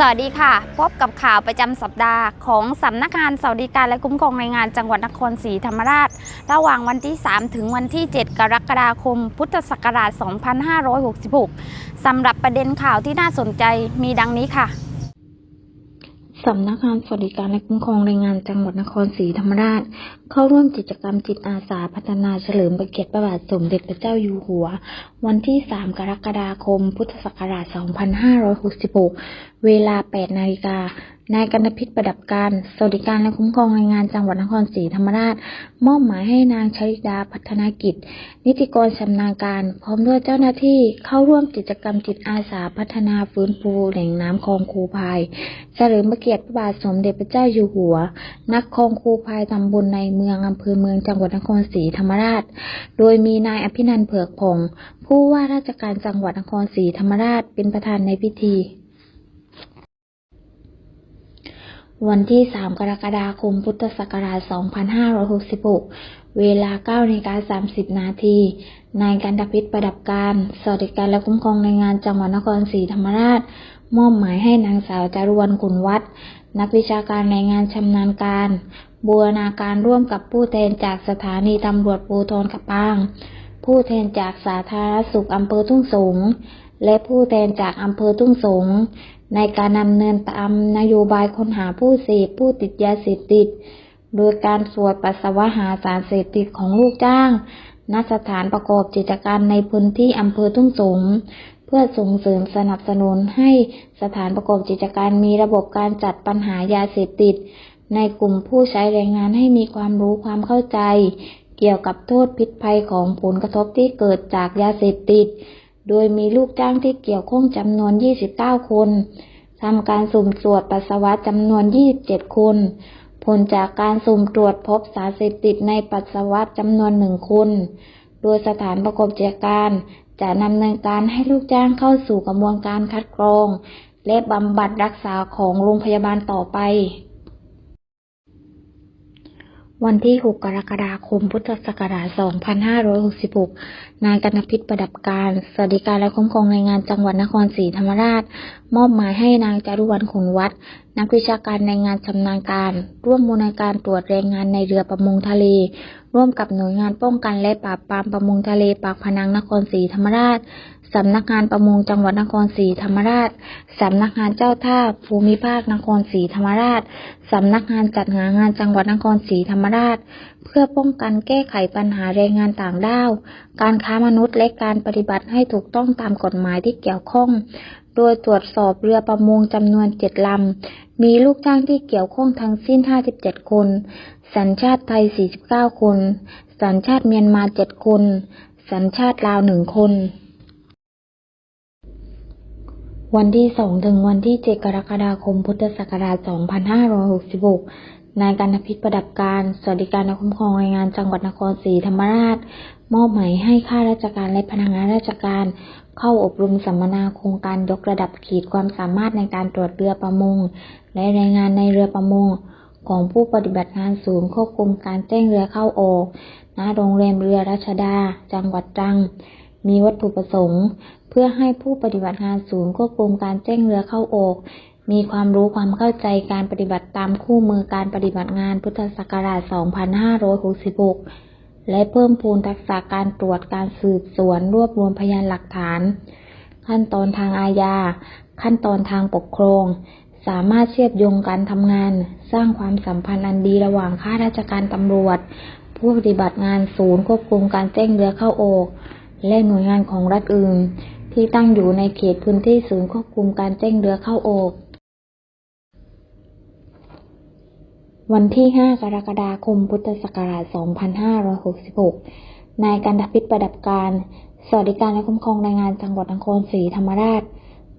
สวัสดีค่ะ พบกับข่าวประจำสัปดาห์ของสำนักงานสวัสดิการและคุ้มครองแรงงานจังหวัดนครศรีธรรมราช ระหว่างวันที่ 3 ถึงวันที่ 7 กรกฎาคม พุทธศักราช 2566 สำหรับประเด็นข่าวที่น่าสนใจมีดังนี้ค่ะ สำนักงานสวัสดิการและคุ้มครองแรงงานจังหวัดนครศรีธรรมราช เข้าร่วมกิจกรรมจิตอาสาพัฒนาเฉลิมพระเกียรติพระบาทสมเด็จพระเจ้าอยู่หัว วันที่ 3 กรกฎาคม พุทธศักราช 2566 เวลา 8 นาฬิกา นายกันพิษประดับการ สวัสดิการและคุ้มครองแรงงานจังหวัดนครศรีธรรมราช มอบหมายให้นางชริดาพัฒนากิจ นิติกรชำนาญการ พร้อมด้วยเจ้าหน้าที่เข้าร่วมกิจกรรมจิตอาสาพัฒนาฟื้นฟูแหล่งน้ำคลองคูพายเฉลิมพระเกียรติพระบาทสมเด็จพระเจ้าอยู่หัว นักคลองคูพายตำบลในเมืองอำเภอเมืองจังหวัดนครศรีธรรมราช โดยมีนายอภินันท์เผือกพงผู้ว่าราชการจังหวัดนครศรีธรรมราชเป็นประธานในพิธี วันที่ 3 กรกฎาคม พุทธศักราช 2566 เวลา9นาฬิกา30 นาที นายกันตพิษประดับการ สวัสดิการและคุ้มครองแรงานจังหวัดนครศรีธรรมราช มอบหมายให้นางสาวจารวนขุนวัด นักวิชาการแรงานชำนาญการ บูรณาการร่วมกับผู้แทนจากสถานีตำรวจภูธรกระปาง ผู้แทนจากสาธารณสุขอำเภอทุ่งสง และผู้แทนจากอำเภอทุ่งสง ในการดำเนินตามนโยบายค้นหาผู้เสพผู้ติดยาเสพติด โดยการตรวจปัสสาวะหาสารเสพติดของลูกจ้างณสถานประกอบกิจการในพื้นที่อำเภอทุ่งสง เพื่อส่งเสริมสนับสนุนให้สถานประกอบกิจการมีระบบการจัดปัญหายาเสพติด ในกลุ่มผู้ใช้แรงงานให้มีความรู้ความเข้าใจ เกี่ยวกับโทษพิษภัยของผลกระทบที่เกิดจากยาเสพติด โดยมีลูกจ้างที่เกี่ยวข้องจำนวน 29 คนทำการสุ่มตรวจปัสสาวะจำนวน 27 คน ผลจากการสุ่มตรวจพบสารเสพติดในปัสสาวะจำนวนหนึ่งคน โดยสถานประกอบกิจการจะดำเนินการให้ลูกจ้างเข้าสู่กระบวนการคัดกรอง และบำบัดรักษาของโรงพยาบาลต่อไป วันที่ 6 กรกฎาคม พุทธศักราช 2566 นายกนพิษประดับการ สวัสดิการและคุ้มครองแรงงานจังหวัดนครศรีธรรมราช มอบหมายให้นางจารุวรรณขุนวัด นักวิชาการแรงงานชำนาญการ ร่วมมูลการตรวจแรงงานในเรือประมงทะเลร่วมกับหน่วยงานป้องกันและปราบปรามประมงทะเลปากพนังนครศรีธรรมราช สำนักงานประมงจังหวัดนครศรีธรรมราช สำนักงานเจ้าท่าภูมิภาคนครศรีธรรมราช สำนักงานจัดหางานจังหวัดนครศรีธรรมราช เพื่อป้องกันแก้ไขปัญหาแรงงานต่างด้าว การค้ามนุษย์และการปฏิบัติให้ถูกต้องตามกฎหมายที่เกี่ยวข้อง โดยตรวจสอบเรือประมงจำนวนเจ็ดลำมีลูกจ้างที่เกี่ยวข้องทั้งสิ้น 57 คน สัญชาติไทย 49 คน สัญชาติเมียนมา 7 คน สัญชาติลาวหนึ่งคน วันที่ 2 ถึงวันที่ 7 กรกฎาคม พุทธศักราช 2566 นายกันพิษประดับการ สวัสดิการและคุ้มครองแรงงานจังหวัดนครศรีธรรมราช มอบหมายให้ข้าราชการและพนักงานราชการเข้าอบรมสัมมนาโครงการยกระดับขีดความสามารถในการตรวจเรือประมง และแรงงานในเรือประมง ของผู้ปฏิบัติงานศูนย์ควบคุมการแจ้งเรือเข้าออกณโรงแรมเรือรัชดา จังหวัดตรัง มีวัตถุประสงค์ เพื่อให้ผู้ปฏิบัติงานศูนย์ควบคุมการแจ้งเรือเข้าออก มีความรู้ความเข้าใจการปฏิบัติตามคู่มือการปฏิบัติงานพุทธศักราช 2566 และเพิ่มพูนทักษะการตรวจการสืบสวนรวบรวมพยานหลักฐาน ขั้นตอนทางอาญา ขั้นตอนทางปกครอง สามารถเชื่อมโยงการทำงาน สร้างความสัมพันธ์อันดีระหว่างข้าราชการตำรวจ ผู้ปฏิบัติงานศูนย์ควบคุมการแจ้งเรือเข้าออก และหน่วยงานของรัฐอื่น ที่ตั้งอยู่ในเขตพื้นที่ศูนย์ควบคุมการแจ้งเรือเข้าออก วันที่ 5 กรกฎาคม พุทธศักราช 2566 นายกันทพิษประดับการ สวัสดิการและคุ้มครองแรงงานจังหวัดนครศรีธรรมราช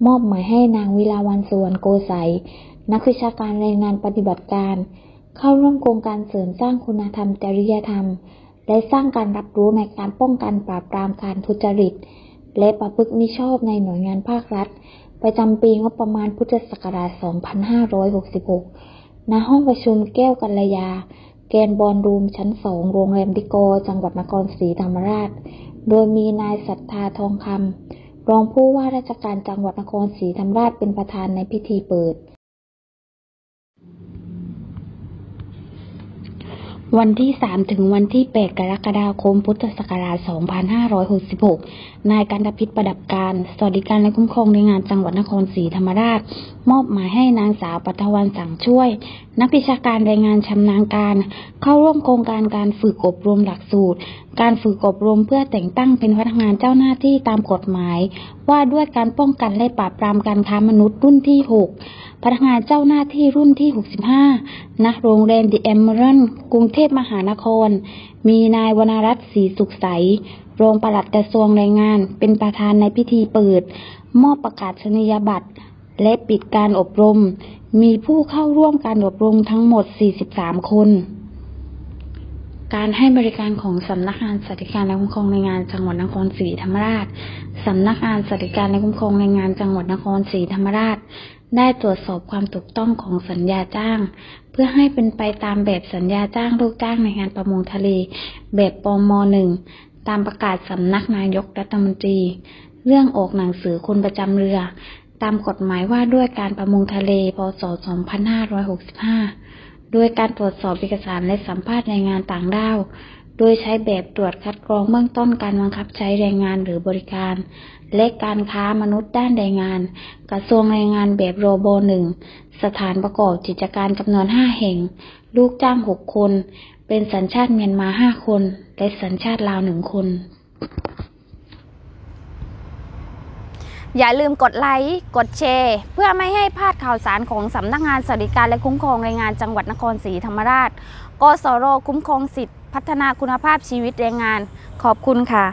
มอบหมายให้นางวิลาวันสวนโกไสยนักวิชาการแรงงานปฏิบัติการ เข้าร่วมโครงการเสริมสร้างคุณธรรมจริยธรรม และสร้างการรับรู้ในการป้องกันปราบปรามการทุจริต และประพฤติมิชอบในหน่วยงานภาครัฐ ประจำปีงบประมาณพุทธศักราช 2566 ณ ห้องประชุมแก้วกัลยา แกนบอลรูมชั้นสองโรงแรมดิโก จังหวัดนครศรีธรรมราช โดยมีนายศรัทธาทองคำ รองผู้ว่าราชการจังหวัดนครศรีธรรมราชเป็นประธานในพิธีเปิด วันที่ 3 ถึงวันที่ 8 กรกฎาคม พุทธศักราช 2566 นายกันตพิษประดับการ สวัสดิการและคุ้มครองในงานจังหวัดนครศรีธรรมราช มอบหมายให้นางสาวปัทวันสั่งช่วย นักวิชาการแรงงานชำนาญการ เข้าร่วมโครงการการฝึกอบรมหลักสูตร การฝึกอบรมเพื่อแต่งตั้งเป็นพนักงานเจ้าหน้าที่ตามกฎหมาย ว่าด้วยการป้องกันและปราบปรามการค้ามนุษย์รุ่นที่ 6 พนักงานเจ้าหน้าที่รุ่นที่ 65 ณ โรงแรมดิเอมเมอรันกรุงเทพมหานคร มีนายวรรณรัตน์ศรีสุขใส รองปลัดกระทรวงแรงงาน เป็นประธานในพิธีเปิด มอบประกาศนียบัตร และปิดการอบรม มีผู้เข้าร่วมการอบรมทั้งหมด 43 คน การให้บริการของสำนักงานสวัสดิการและคุ้มครองแรงงานจังหวัดนครศรีธรรมราช สำนักงานสวัสดิการและคุ้มครองแรงงานจังหวัดนครศรีธรรมราช ได้ตรวจสอบความถูกต้องของสัญญาจ้าง เพื่อให้เป็นไปตามแบบสัญญาจ้างลูกจ้างในงานประมงทะเล แบบปมหนึ่งตามประกาศสำนักนายกรัฐมนตรี เรื่องออกหนังสือคนประจำเรือ ตามกฎหมายว่าด้วยการประมงทะเล พศ 2565 โดยการตรวจสอบเอกสารและสัมภาษณ์แรงงานต่างด้าว โดยใช้แบบตรวจคัดกรองเบื้องต้นการบังคับใช้แรงงานหรือบริการ และการค้ามนุษย์ด้านแรงงาน กระทรวงแรงงานแบบโรโบหนึ่งสถานประกอบกิจการจำนวน5แห่ง ลูกจ้าง6คน เป็นสัญชาติเมียนมา5คน และสัญชาติลาว1คน อย่าลืมกดไลค์กดแชร์ เพื่อไม่ให้พลาดข่าวสารของสำนักงานสวัสดิการและคุ้มครองแรงงานจังหวัดนครศรีธรรมราชกสรคุ้มครองสิทธิ พัฒนาคุณภาพชีวิตแรงงาน ขอบคุณค่ะ